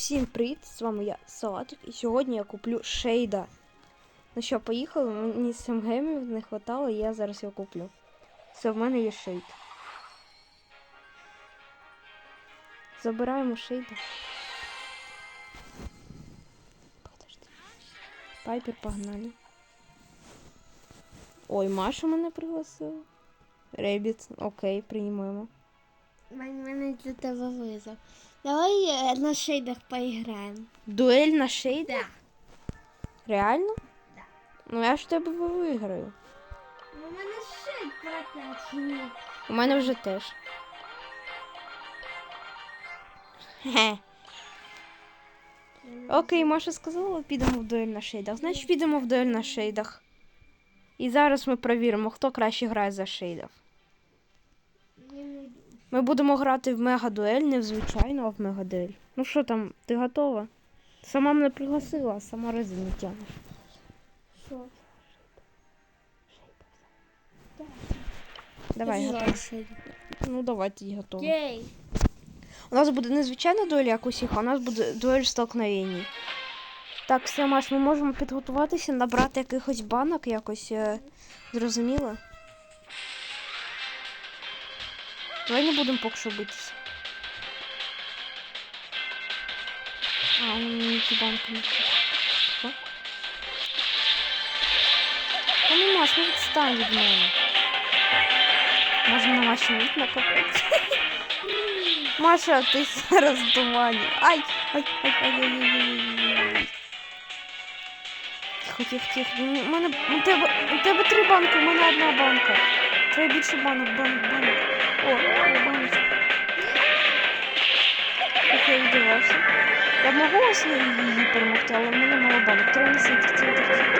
Всім привіт! З вами я Салатик, і сьогодні я куплю шейда. Ну що, поїхали? Мені 7 гемів не вистачало, і я зараз його куплю. Все, в мене є шейд. Забираємо шейда. Подожди. Пайпер погнали. Ой, Маша мене пригласила. Ребіт, окей, приймемо. У мене для тебе визов. Давай е, на шейдах поіграємо. Дуель на шейд? Да. Реально? Да. Ну я ж тебе виграю. У мене шейд прокачаний. У мене вже теж. Хе. Окей, Маша сказала, підемо в дуель на шейдах. Значить, підемо в дуель на шейдах. І зараз ми перевіримо, хто краще грає за шейдів. Ми будемо грати в мега-дуель, не в звичайну, а в мега-дуель. Ну що там, ти готова? Сама мене пригласила, а сама рази не тягнеш. Що? Давай, готова. Ну давай тоді готова. Окей. У нас буде не звичайна дуель, як усіх, а у нас буде дуель столкновень. Так, все, Маш, ми можемо підготуватися, набрати якихось банок якось. Е, зрозуміло? Давай не будемо поки що битися. А, мені ті банки не. Що? Та ну, Маш, ну відстань від мене. Можна на ваші вік накопити. Маша, ти зараз в тумані. Ай! Ай, ай, ай, ай, ай, ай, ай, ай. Тихо, тихо, тихо. У мене у тебе, у тебе три банки, у мене одна банка. Треба більше банок, банок, банок. О, о, баночка. Окей, віддавався. Я можу ось її перемогти, але в мене мало банок. Треба носити центр.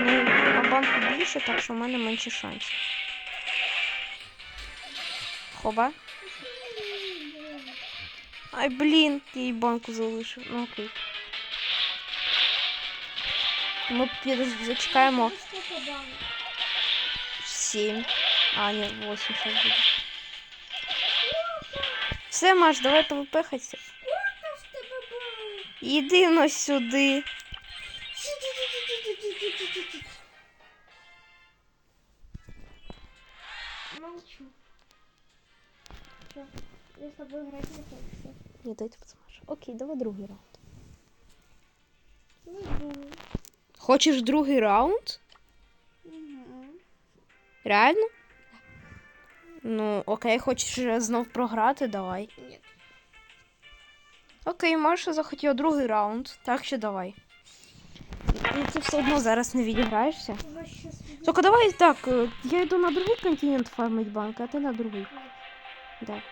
Ну, а банку більше, так що в мене менше шансів. Хоба. Ай, блін, я їй банку залишив. Ну окей. Ми зачекаємо банок? 7. А, ні, 8 зараз буде. Все, Маш, давай повипихайся. Іди но сюди. Молчу. Що? Я з тобою грати не хочу. Ні, дайте посмажу. Окей, давай другий раунд. Не буду. Хочеш другий раунд? Реально? Ну, окей, хочеш знов програти, давай. Ні. Окей, Маша захотіла другий раунд, так що давай. І ти все одно зараз не відіграєшся. Тільки давай так, е, я йду на другий континент фармить банк, а ти на другий. Да.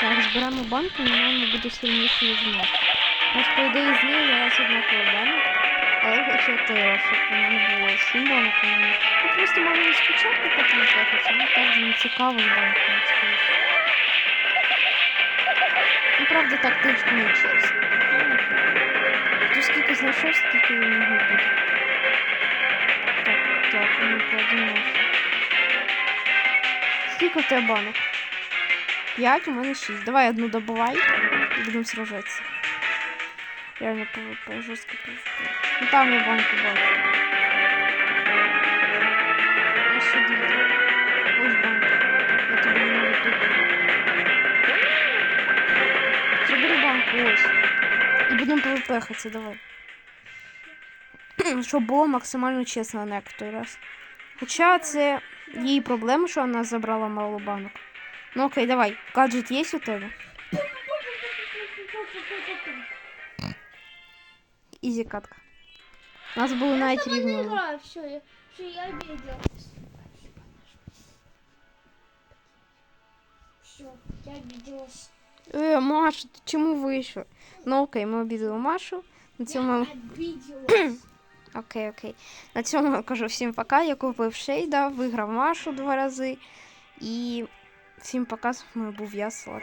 Так, зберемо банку, і маємо буде сильніше ніж нас. У нас, по ідеї, з нею зараз однаково банок, але хочу те, щоб у мене було 7 банок. Ну, просто мало не спочатку потім трохи, ну так же не цікаво з банками. Ну, правда, так трішки не чесно. Хто скільки знайшов, скільки у нього буде. Так, так, ну кладемо. Скільки в тебе банок? П'ять, у мене шість. Давай одну добувай і будемо сражатися. Реально ПВП, жорстко ПВП. Ну там я банку бачу. Я сюди. Ось навіть тут. Забери банку ось. І будемо ПВП давай. Щоб було максимально чесно, а не як в той раз. Хоча це її проблема, що вона забрала мало банок. Ну окей, давай. Гаджет є у тебе? Ізі катка. У нас були навіть Я не рівні. играю, все, я, все, я обидел. Все, я обиделась. Е, Маша, ти чому вийшов? Ну окей, ми обідали Машу. На цьому Я обиделась. Окей, окей. На цьому я кажу всім пока. Я купив шейда, виграв Машу два рази. І всім пока, з вами був я, Салат.